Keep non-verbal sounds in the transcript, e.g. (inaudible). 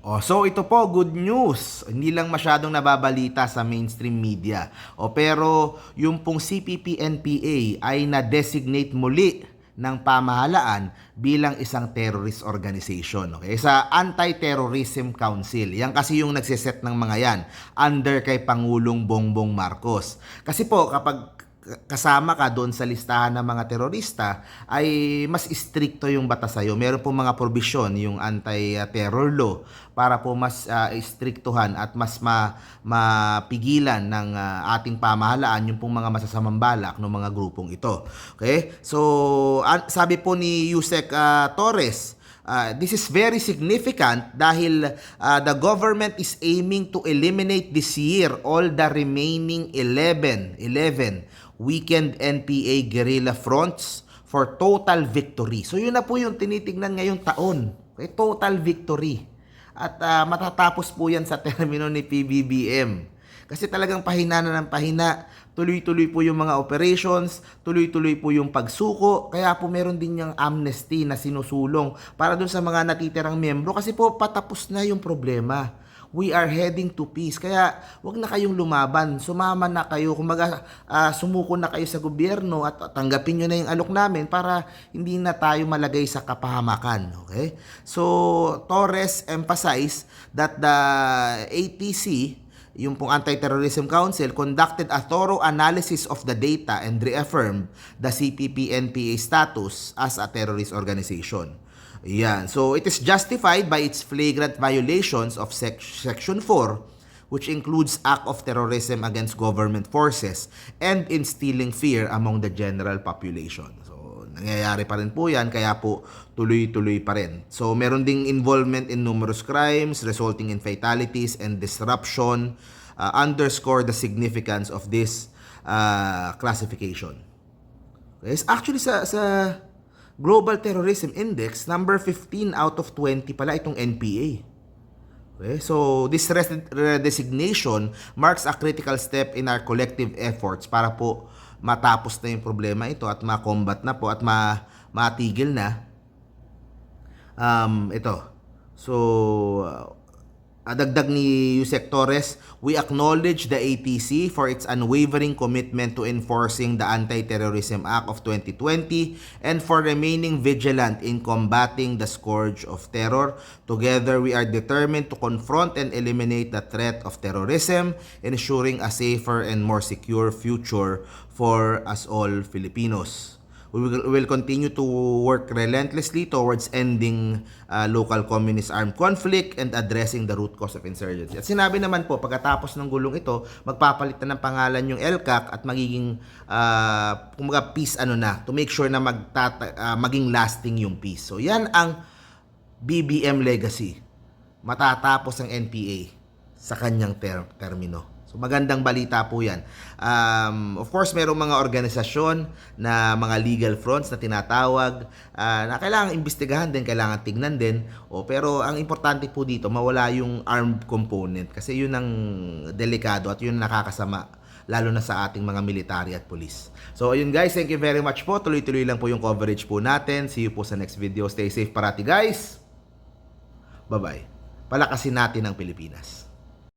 Oh, so ito po, good news. Hindi lang masyadong nababalita sa mainstream media. O pero yung pong CPP-NPA ay na-designate muli ng pamahalaan bilang isang terrorist organization. Okay? Sa Anti-Terrorism Council. Yan kasi yung nagsiset ng mga yan under kay Pangulong Bongbong Marcos. Kasi po kapag kasama ka doon sa listahan ng mga terorista ay mas istrikto yung batas sa'yo. Meron po mga provision yung anti-terror law para po mas uh, istriktuhan at mas ma, mapigilan ng uh, ating pamahalaan yung pong mga masasamang balak ng mga grupong ito. Okay? So, sabi po ni Yusek uh, Torres, Uh, this is very significant dahil uh, the government is aiming to eliminate this year all the remaining 11 11 weekend NPA guerrilla fronts for total victory. So yun na po yung tinitingnan ngayong taon. Okay, total victory. At uh, matatapos po yan sa (laughs) termino ni PBBM. Kasi talagang pahina na ng pahina. Tuloy-tuloy po yung mga operations, tuloy-tuloy po yung pagsuko. Kaya po meron din yung amnesty na sinusulong para dun sa mga natitirang miyembro. Kasi po patapos na yung problema. We are heading to peace. Kaya wag na kayong lumaban. Sumama na kayo. Kumaga, uh, sumuko na kayo sa gobyerno at tanggapin nyo na yung alok namin para hindi na tayo malagay sa kapahamakan. Okay? So, Torres emphasized that the ATC yung pong Anti-Terrorism Council conducted a thorough analysis of the data and reaffirmed the CPP-NPA status as a terrorist organization. Yan. So it is justified by its flagrant violations of sec- Section 4 which includes act of terrorism against government forces and instilling fear among the general population. So nangyayari pa rin po yan kaya po tuloy-tuloy pa rin. So meron ding involvement in numerous crimes resulting in fatalities and disruption uh, underscore the significance of this uh, classification. Okay, actually sa sa Global Terrorism Index, number 15 out of 20 pala itong NPA. Okay, so this redesignation marks a critical step in our collective efforts para po matapos na yung problema ito at ma-combat na po at ma matigil na um, ito. So, uh, Dagdag ni Yusek Torres, we acknowledge the ATC for its unwavering commitment to enforcing the Anti-Terrorism Act of 2020 and for remaining vigilant in combating the scourge of terror. Together, we are determined to confront and eliminate the threat of terrorism, ensuring a safer and more secure future for us all Filipinos. We will, continue to work relentlessly towards ending uh, local communist armed conflict and addressing the root cause of insurgency. At sinabi naman po, pagkatapos ng gulong ito, magpapalit na ng pangalan yung LCAC at magiging uh, peace ano na, to make sure na magtata, uh, maging lasting yung peace. So yan ang BBM legacy. Matatapos ang NPA sa kanyang ter- termino. So magandang balita po yan. Um, of course, merong mga organisasyon na mga legal fronts na tinatawag uh, na kailangan imbestigahan din, kailangan tignan din. O, pero ang importante po dito, mawala yung armed component kasi yun ang delikado at yun ang nakakasama lalo na sa ating mga military at police. So ayun guys, thank you very much po. Tuloy-tuloy lang po yung coverage po natin. See you po sa next video. Stay safe parati guys. Bye-bye. Palakasin natin ang Pilipinas.